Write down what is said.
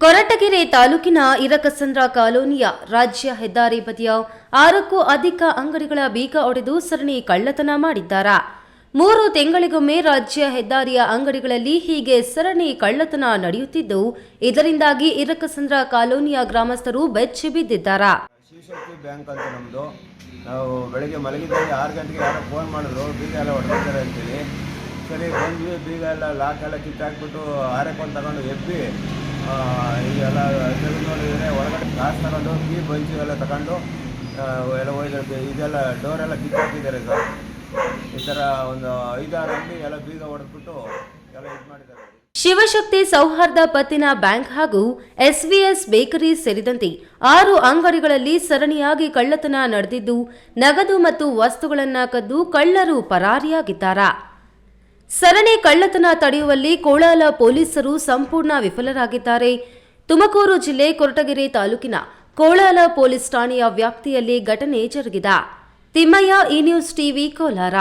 ಕೊರಟಗೆರೆ ತಾಲೂಕಿನ ಇರಕಸಂದ್ರ ಕಾಲೋನಿಯ ರಾಜ್ಯ ಹೆದ್ದಾರಿ ಬದಿಯ ಆರಕ್ಕೂ ಅಧಿಕ ಅಂಗಡಿಗಳ ಬೀಗ ಒಡೆದು ಸರಣಿ ಕಳ್ಳತನ ಮಾಡಿದ್ದಾರೆ. ಮೂರು ತಿಂಗಳಿಗೊಮ್ಮೆ ರಾಜ್ಯ ಹೆದ್ದಾರಿಯ ಅಂಗಡಿಗಳಲ್ಲಿ ಹೀಗೆ ಸರಣಿ ಕಳ್ಳತನ ನಡೆಯುತ್ತಿದ್ದು, ಇದರಿಂದಾಗಿ ಇರಕಸಂದ್ರ ಕಾಲೋನಿಯ ಗ್ರಾಮಸ್ಥರು ಬೆಚ್ಚಿ ಬಿದ್ದಿದ್ದಾರೆ. ಶಿವಶಕ್ತಿ ಬ್ಯಾಂಕ್ ಅಂತ ನಮ್ಮದು ನಾವು ಬೆಳಗ್ಗೆ ಮಲಗಿದ್ದಾಗ ಆರು ಗಂಟೆಗೆ ಯಾರೋ ಫೋನ್ ಮಾಡಿದ್ರು, ಬೀಗ ಎಲ್ಲ ಹೊಡೆದಿದ್ದಾರೆ ಅಂತೇಳಿ. ಸರಿ, ಬಂದ್ವಿ, ಬೀಗ ಎಲ್ಲ ಲಾಕ್ ಎಲ್ಲ ಕಿತ್ತಾಕ್ಬಿಟ್ಟು ಆರಕ್ಕೆ ತಗೊಂಡು ಎಬ್ಬಿ ಆ, ಈಗೆಲ್ಲ ತೆಗೆದು ನೋಡಿದರೆ ಒಳಗಡೆ ಗ್ಲಾಸ್ ತಗೊಂಡು ಕೀ ಬಂಚು ಎಲ್ಲ ತಗೊಂಡು ಎಲ್ಲ ಹೋಯ್ತು ಇದೆಲ್ಲ ಡೋರೆಲ್ಲ ಕಿತ್ತಾಕಿದ್ದಾರೆ ಸರ್ ಈ ಥರ ಒಂದು ಐದಾರು ಅಂಗಡಿ ಎಲ್ಲ ಬೀಗ ಹೊಡೆದ್ಬಿಟ್ಟು ಎಲ್ಲ ಇದು ಮಾಡಿದ್ದಾರೆ. ಶಿವಶಕ್ತಿ ಸೌಹಾರ್ದ ಪತ್ತಿನ ಬ್ಯಾಂಕ್ ಹಾಗೂ ಎಸ್ವಿಎಸ್ ಬೇಕರಿ ಸೇರಿದಂತೆ ಆರು ಅಂಗಡಿಗಳಲ್ಲಿ ಸರಣಿಯಾಗಿ ಕಳ್ಳತನ ನಡೆದಿದ್ದು ನಗದು ಮತ್ತು ವಸ್ತುಗಳನ್ನ ಕದ್ದು ಕಳ್ಳರು ಪರಾರಿಯಾಗಿದ್ದಾರಾ? ಸರಣಿ ಕಳ್ಳತನ ತಡೆಯುವಲ್ಲಿ ಕೋಳಾಲ ಪೊಲೀಸರು ಸಂಪೂರ್ಣ ವಿಫಲರಾಗಿದ್ದಾರೆ. ತುಮಕೂರು ಜಿಲ್ಲೆ ಕೊರಟಗೆರೆ ತಾಲೂಕಿನ ಕೋಳಾಲ ಪೊಲೀಸ್ ಠಾಣೆಯ ವ್ಯಾಪ್ತಿಯಲ್ಲಿ ಘಟನೆ ಜರುಗಿದ. Thimmaiah, E news TV, Kolar.